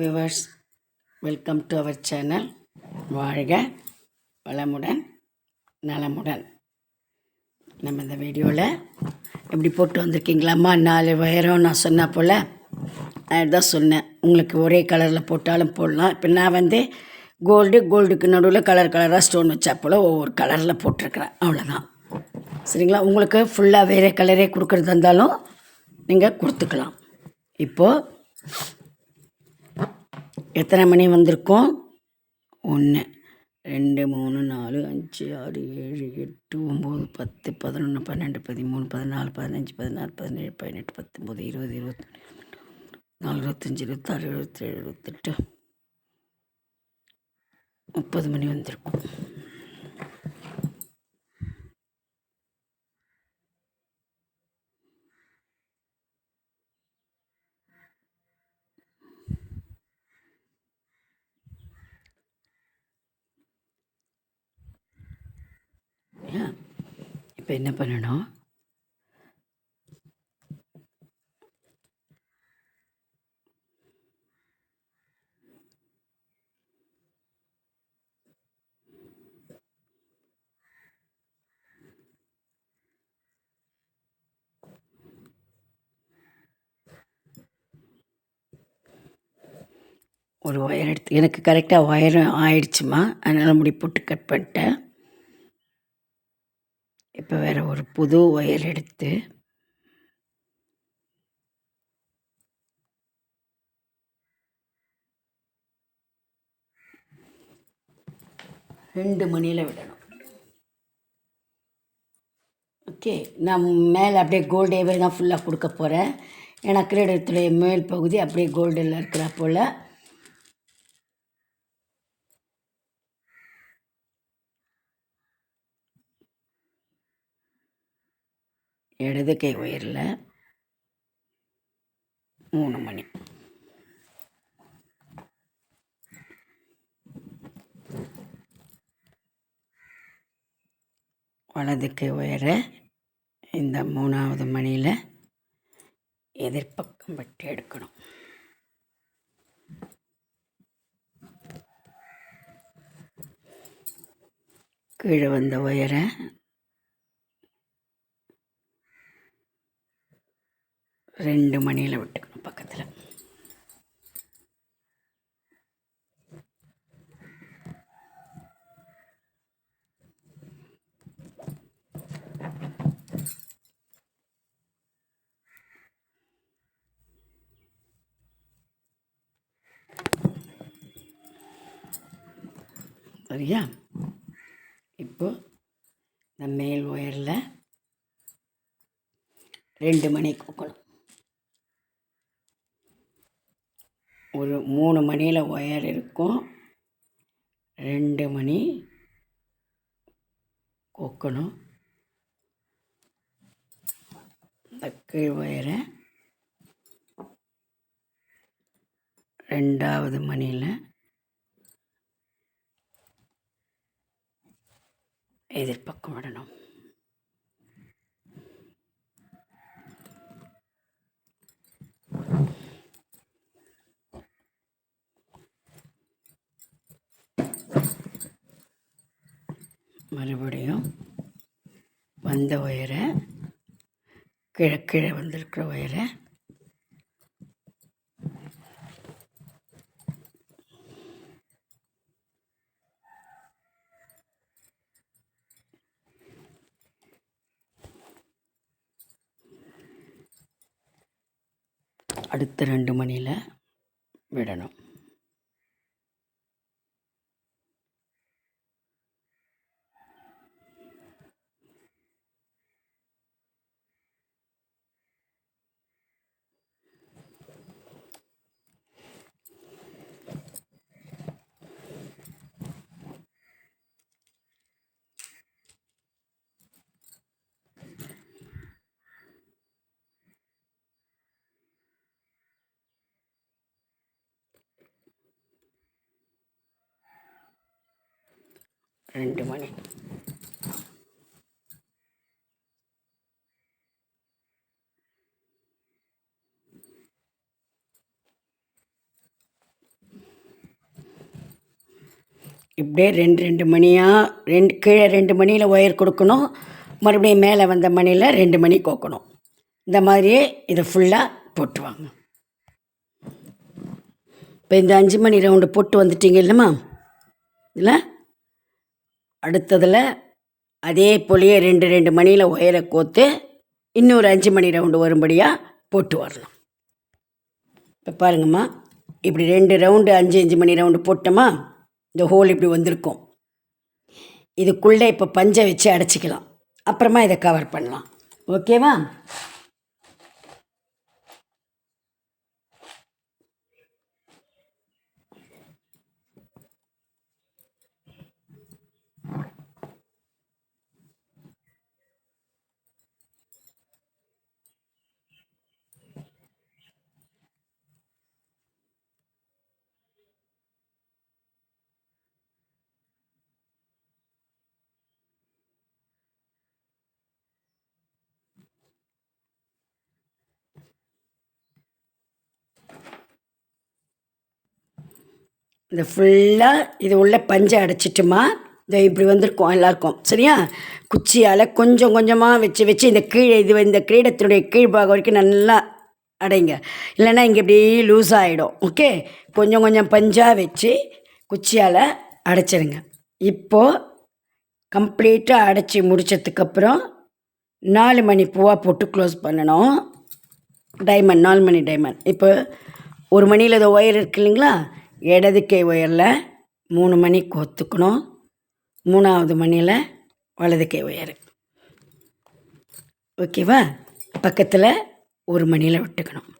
Viewers welcome to our channel வாழ்க வளமுடன் நலமுடன். நம்ம இந்த வீடியோவில் எப்படி போட்டு வந்திருக்கீங்களாம்மா? நாலு வயரம் நான் சொன்ன போல். அதுதான் சொன்னேன். உங்களுக்கு ஒரே கலரில் போட்டாலும் போடலாம். இப்போ நான் வந்து கோல்டு கோல்டுக்கு நடுவில் கலர் கலராக ஸ்டோன் வச்சா போல் ஒவ்வொரு கலரில் போட்டிருக்கிறேன். அவ்வளோதான் சரிங்களா? உங்களுக்கு ஃபுல்லாக வேறு கலரே கொடுக்குறதா இருந்தாலும் நீங்கள் கொடுத்துக்கலாம். இப்போது எத்தனை மணி வந்திருக்கோம்? ஒன்று ரெண்டு மூணு நாலு அஞ்சு ஆறு ஏழு எட்டு ஒம்பது பத்து பதினொன்று பன்னெண்டு பதிமூணு பதினாலு பதினஞ்சு பதினாறு பதினேழு பதினெட்டு பத்தொம்பது இருபது இருபத்தொன்று நாலு இருபத்தஞ்சி இருபத்தாறு எழுபத்தேழு இருபத்தெட்டு முப்பது மணி வந்திருக்கும். இப்போ என்ன பண்ணணும்? ஒரு ஒயர் எடுத்து எனக்கு கரெக்டாக ஒயரும் ஆயிடுச்சுமா? அதனால் முடி போட்டு கட் பண்ணிட்டேன். இப்போ வேறு ஒரு புது ஒயர் எடுத்து ரெண்டு மணியில் விடணும். ஓகே நான் மேலே அப்படியே கோல்டு ஏவே தான் ஃபுல்லாக கொடுக்க போகிறேன் ஏன்னா கிரீடத்துடைய மேல் பகுதி அப்படியே கோல்டில் இருக்கிறா போல். இடது கை உயரில் மூணு மணி. வலது கை உயர இந்த மூணாவது மணியில் எதிர்ப்பக்கம் வெட்டி எடுக்கணும். கீழே வந்த உயரை ரெண்டு மணியில் விட்டுக்கணும் பக்கத்தில். சரியா? இப்போ இந்த மேல் ஒயரில் ரெண்டு மணி கொடுக்கணும் ஒரு மூணு மணியில் ஒயர் இருக்கும். ரெண்டு மணி கொக்கணும். இந்த கீழ் ஒயரை ரெண்டாவது மணியில் எதிர்பக்கம் விடணும். மறுபடியும் வந்த ஒயரை கிழக்கிழ வந்திருக்கிற ஒயரை. அடுத்த ரெண்டு மணியில் விடணும். ரெண்டு மணி. இப்படியே ரெண்டு ரெண்டு மணியாக ரெண்டு கீழே ரெண்டு மணியில் ஒயர் கொடுக்கணும். மறுபடியும் மேலே வந்த மணியில் ரெண்டு மணி கோக்கணும். இந்த மாதிரியே இதை ஃபுல்லாக போட்டுவாங்க. இப்போ இந்த அஞ்சு மணி ரவுண்டு போட்டு வந்துட்டீங்க இல்லைம்மா? இல்லை? அடுத்ததில் அதே போலயே ரெண்டு ரெண்டு மணியில் ஒயரை கோத்து இன்னொரு அஞ்சு மணி ரவுண்டு வரும்படியாக போட்டு வரணும். இப்போ பாருங்கம்மா இப்படி ரெண்டு ரவுண்டு அஞ்சு அஞ்சு மணி ரவுண்டு போட்டோமா இந்த ஹோல் இப்படி வந்திருக்கும். இதுக்குள்ளே இப்போ பஞ்சை வச்சு அடைச்சிக்கலாம். அப்புறமா இதை கவர் பண்ணலாம். ஓகேவா இந்த ஃபுல்லாக இது உள்ள பஞ்சை அடைச்சிட்டுமா? இந்த இப்படி வந்திருக்கும் எல்லாருக்கும். சரியா? குச்சியால் கொஞ்சம் கொஞ்சமாக வச்சு வச்சு இந்த கீழே இது இந்த கிரீடத்தினுடைய கீழ்பாகம் வரைக்கும் நல்லா அடைங்க. இல்லைன்னா இங்கே இப்படி லூஸ் ஆகிடும் ஓகே கொஞ்சம் கொஞ்சம் பஞ்சாக வச்சு குச்சியால் அடைச்சிருங்க. இப்போது கம்ப்ளீட்டாக அடைச்சி முடித்ததுக்கப்புறம் நாலு மணி பூவாக போட்டு க்ளோஸ் பண்ணணும். டைமண்ட் நாலு மணி டைமண்ட் இப்போ ஒரு மணியில் ஏதோ ஒயர் இருக்கு இல்லைங்களா? இடது கை ஒயரில் மூணு மணி கோத்துக்கணும். மூணாவது மணியில் வலது கை ஒயர் ஓகேவா? பக்கத்தில் ஒரு மணியில் விட்டுக்கணும்.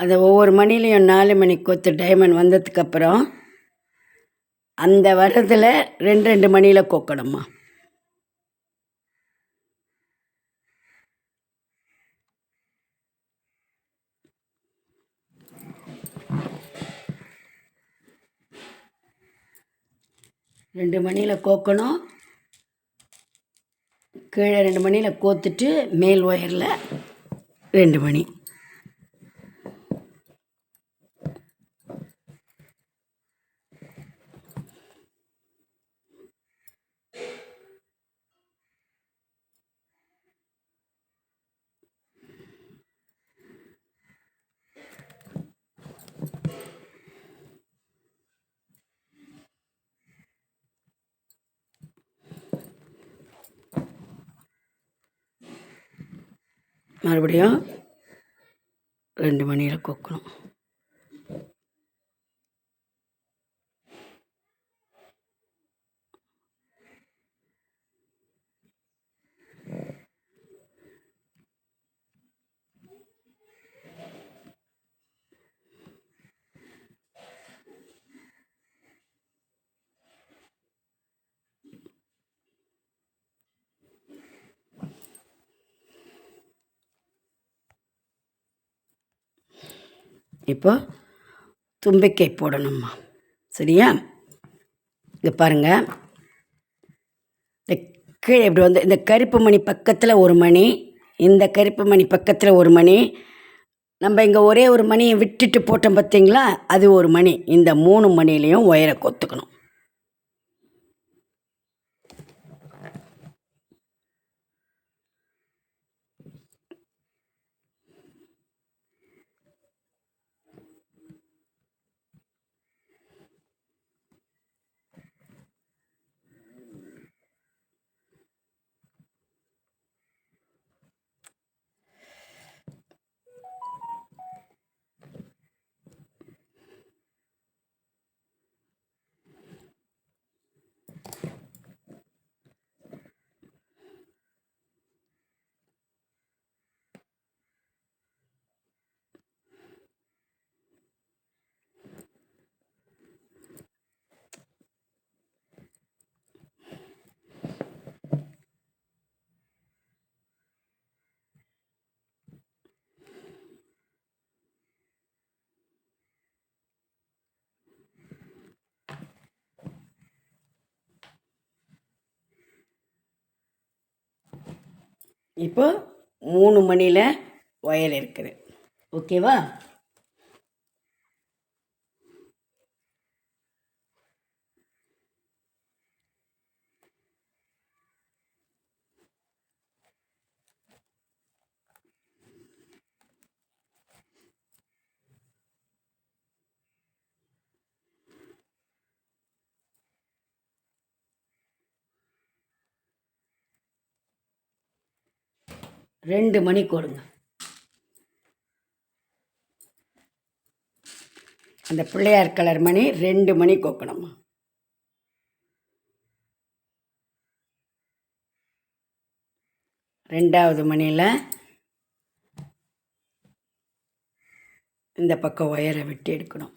அது ஒவ்வொரு மணிலையும் நாலு மணி கொத்து டைமண்ட் வந்ததுக்கப்புறம் அந்த வரத்தில் ரெண்டு ரெண்டு மணியில் கோக்கணும்மா. ரெண்டு மணியில் கோக்கணும். கீழே ரெண்டு மணியில் கோத்துட்டு மேல் ஒயரில் ரெண்டு மணி. மறுபடியும் ரெண்டு மணியில் கொக்கணும். இப்போ தும்பிக்கை போடணும்மா. சரியா? இங்கே பாருங்கள் இந்த கீழே இப்படி வந்து இந்த கருப்பு மணி பக்கத்தில் ஒரு மணி இந்த கருப்பு மணி பக்கத்தில் ஒரு மணி. நம்ம இங்கே ஒரே ஒரு மணியை விட்டுட்டு போட்டோம் பார்த்தீங்களா அது ஒரு மணி. இந்த மூணு மணிலையும் ஒயரை கொத்துக்கணும். இப்போ மூணு மணியில் ஒயர் இருக்குது. ஓகேவா? ரெண்டு மணி கொடுங்க. அந்த பிள்ளையார் கலர் மணி ரெண்டு மணி கொக்கணும்மா. ரெண்டாவது மணியில் இந்த பக்கம் ஒயரை வெட்டி எடுக்கணும்.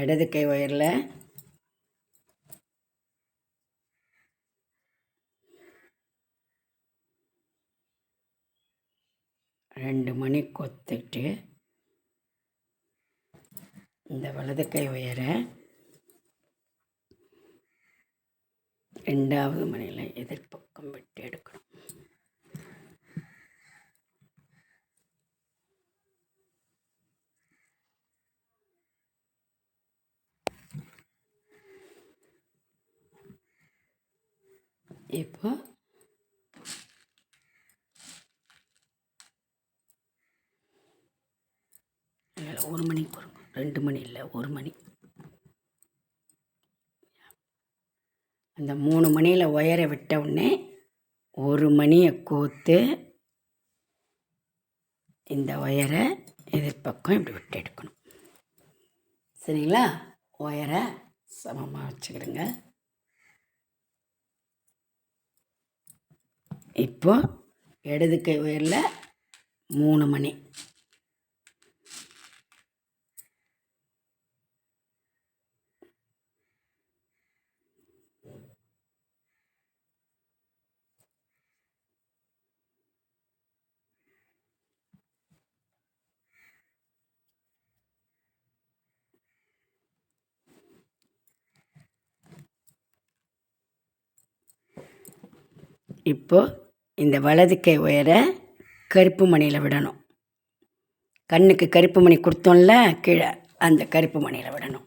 இடது கை ஒயரில் ரெண்டு மணி கொத்துட்டு இந்த வலது கை உயர ரெண்டாவது மணியில் எதிர்ப்பக்கம் விட்டு எடுக்கணும். இப்போ இல்லை ஒரு மணிக்கு வரும். ரெண்டு மணி இல்லை ஒரு மணி. அந்த மூணு மணியில் ஒயரை விட்ட உடனே ஒரு மணியை கோத்து இந்த ஒயரை எதிர்பக்கம் இப்படி விட்டு எடுக்கணும். சரிங்களா? ஒயரை சமமாக வச்சுக்கிடுங்க. இப்போ இடது கை ஒயரில் மூணு மணி. இப்போது இந்த வலது கை உயர கருப்பு மணியில் விடணும். கண்ணுக்கு கருப்பு மணி கொடுத்தோம்ல கீழே அந்த கருப்பு மணியில் விடணும்.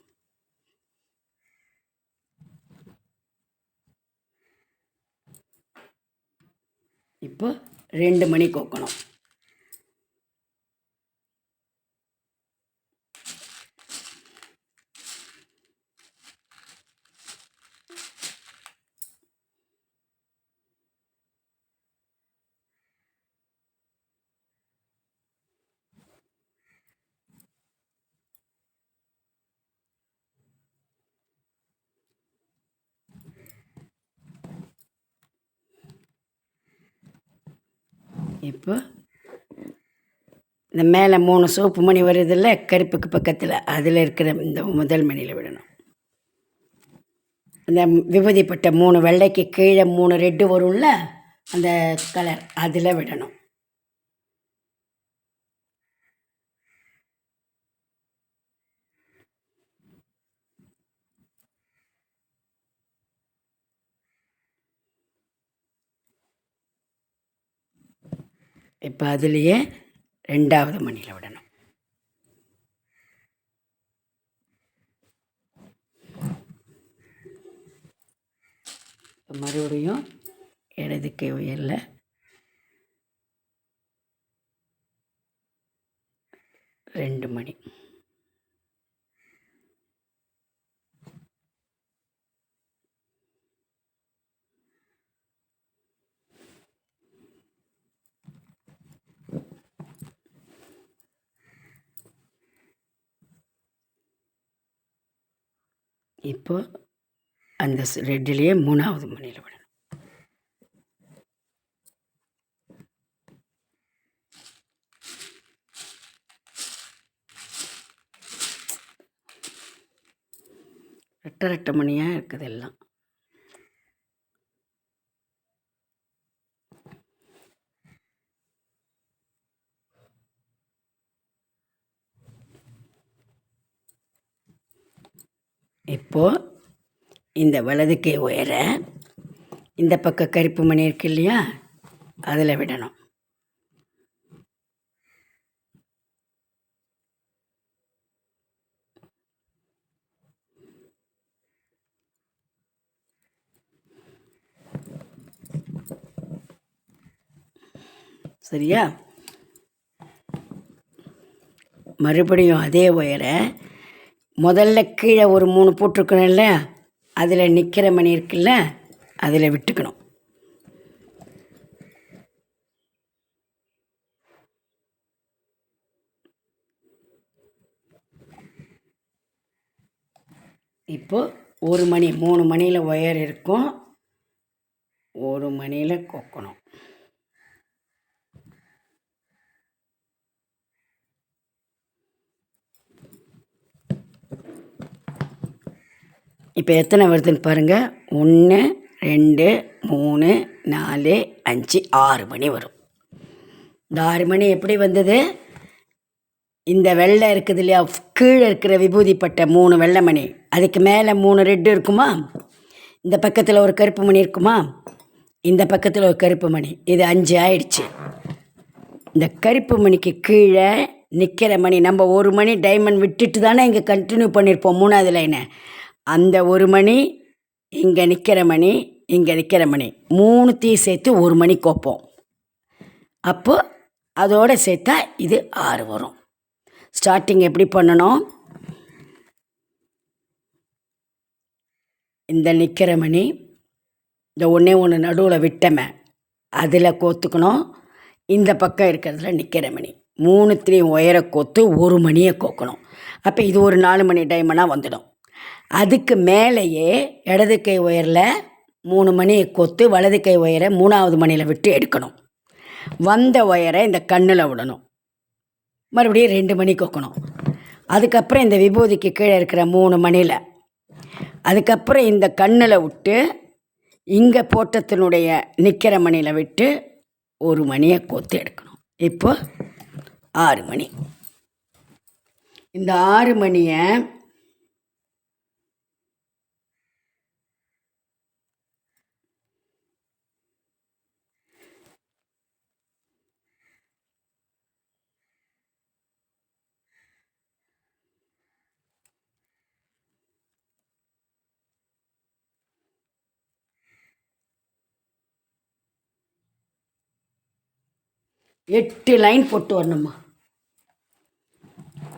இப்போ ரெண்டு மணி கோக்கணும். இப்போ இந்த மேலே மூணு சோப்பு மணி வருதில்ல கருப்புக்கு பக்கத்தில். அதில் இருக்கிற இந்த முதல் மணியில் விடணும். இந்த விபூதிப்பட்ட மூணு வெள்ளைக்கு கீழே மூணு ரெட்டு வரும்ல அந்த கலர் அதில் விடணும். இப்போ அதுலேயே ரெண்டாவது மணியில் விடணும். மறுபடியும் இடது கை உயரில். ரெண்டு மணி. இப்போ அந்த ரெட்டிலேயே மூணாவது மணியில் விடணும். ரெட்டை ரெட்டை மணியாக இருக்குது எல்லாம் இப்போது இந்த வலது கை உயர இந்த பக்கம் கருப்பு மணி இருக்கு இல்லையா அதில் விடணும். சரியா? மறுபடியும் அதே உயர முதல்ல கீழே ஒரு மூணு போட்டிருக்கணும்ல அதில் நிற்கிற மணி இருக்குல்ல அதில் விட்டுக்கணும். இப்போது ஒரு மணி மூணு மணியில் ஒயர் இருக்கும். ஒரு மணியில் கொக்கணும். இப்போ எத்தனை வருதுன்னு பாருங்கள் ஒன்று ரெண்டு மூணு நாலு அஞ்சு ஆறு மணி வரும். இந்த ஆறு மணி எப்படி வந்தது? இந்த வெள்ளை இருக்குது இல்லையா? கீழே இருக்கிற விபூதிப்பட்ட மூணு வெள்ளை மணி. அதுக்கு மேலே மூணு ரெட்டு இருக்குமா? இந்த பக்கத்தில் ஒரு கருப்பு மணி இருக்குமா? இந்த பக்கத்தில் ஒரு கருப்பு மணி. இது அஞ்சு ஆயிடுச்சு. இந்த கருப்பு மணிக்கு கீழே நிற்கிற மணி. நம்ம ஒரு மணி டைமண்ட் விட்டுட்டு தானே இங்கே கண்டினியூ பண்ணியிருப்போம் மூணாவது லைனை அந்த ஒரு மணி இங்கே நிற்கிற மணி இங்கே நிற்கிற மணி. மூணுத்தையும் சேர்த்து ஒரு மணி கோப்போம். அப்போது அதோடு சேர்த்தா இது ஆறு வரும். ஸ்டார்டிங் எப்படி பண்ணணும்? இந்த நிற்கிற மணி இந்த ஒன்றே ஒன்று நடுவில் விட்டமே அதில் கோத்துக்கணும். இந்த பக்கம் இருக்கிறதுல நிற்கிற மணி. மூணுத்திலையும் உயர கோத்து ஒரு மணியை கோக்கணும். அப்போ இது ஒரு நாலு மணி டைமெல்லாம் வந்துடும். அதுக்கு மேலேயே இடது கை உயரில் மூணு மணி கொத்து வலது கை உயரை மூணாவது மணியில் விட்டு எடுக்கணும். வந்த ஒயரை இந்த கண்ணில் விடணும். மறுபடியும் ரெண்டு மணி கொக்கணும். அதுக்கப்புறம் இந்த விபூதிக்கு கீழே இருக்கிற மூணு மணியில். அதுக்கப்புறம் இந்த கண்ணில் விட்டு இங்கே போட்டத்தினுடைய நிற்கிற மணியில் விட்டு ஒரு மணியை கொத்து எடுக்கணும். இப்போ ஆறு மணி. இந்த ஆறு மணியை எட்டு லைன் போட்டு வரணுமா?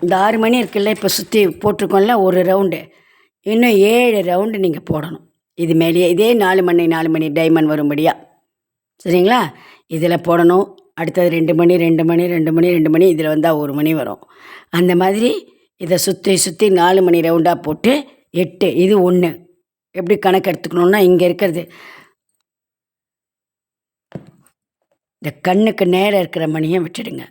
இந்த ஆறு மணி இருக்குல்ல இப்போ சுற்றி போட்டிருக்கோம்ல ஒரு ரவுண்டு இன்னும் ஏழு ரவுண்டு நீங்கள் போடணும். இது மேலேயே இதே நாலு மணி நாலு மணி டைமண்ட் வரும்படியா. சரிங்களா? இதில் போடணும். அடுத்தது ரெண்டு மணி ரெண்டு மணி ரெண்டு மணி ரெண்டு மணி இதில் வந்தால் ஒரு மணி வரும். அந்த மாதிரி இதை சுற்றி சுற்றி நாலு மணி ரவுண்டாக போட்டு எட்டு இது ஒன்று எப்படி கணக்கு எடுத்துக்கணுன்னா இங்கே இருக்கிறது இந்த கண்ணுக்கு நேரம் இருக்கிற மணியை விட்டுடுங்க.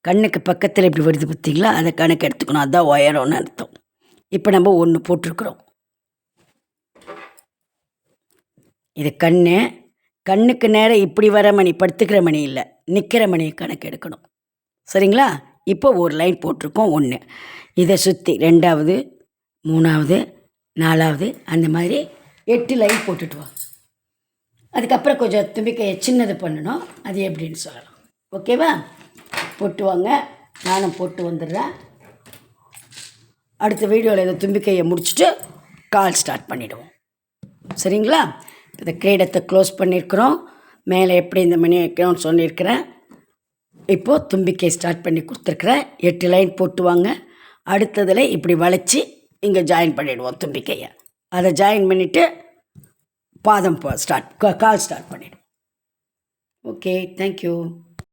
கண்ணுக்கு பக்கத்தில் இப்படி வருது பார்த்தீங்களா அதை கணக்கு எடுத்துக்கணும். அதுதான் உயரம்னு அர்த்தம். இப்போ நம்ம ஒன்று போட்டிருக்கிறோம். இது கண்ணு. கண்ணுக்கு நேரம் இப்படி வர மணி படுத்துக்கிற மணி இல்லை. நிற்கிற மணியை கணக்கு எடுக்கணும். சரிங்களா? இப்போ ஒரு லைன் போட்டிருக்கோம் ஒன்று இதை சுற்றி ரெண்டாவது மூணாவது நாலாவது அந்த மாதிரி எட்டு லைன் போட்டுட்டு வா. அதுக்கப்புறம் கொஞ்சம் தும்பிக்கையை சின்னது பண்ணணும். அது எப்படின்னு சொல்லலாம். ஓகேவா? போட்டு வாங்க. நானும் போட்டு வந்துடுறேன். அடுத்த வீடியோவில் இந்த தும்பிக்கையை முடிச்சுட்டு கால் ஸ்டார்ட் பண்ணிவிடுவோம் சரிங்களா? இந்த கிரீடத்தை க்ளோஸ் பண்ணியிருக்கிறோம். மேலே எப்படி இந்த மணி வைக்கணும்னு சொல்லியிருக்கிறேன். இப்போது தும்பிக்கை ஸ்டார்ட் பண்ணி கொடுத்துருக்குறேன். எட்டு லைன் போட்டு வாங்க. அடுத்ததில் இப்படி வளைச்சி இங்கே ஜாயின் பண்ணிவிடுவோம் தும்பிக்கையை. அதை ஜாயின் பண்ணிவிட்டு பாதம் ஸ்டார்ட் கால் ஸ்டார்ட் பண்ணிவிடும் ஓகே தேங்க்யூ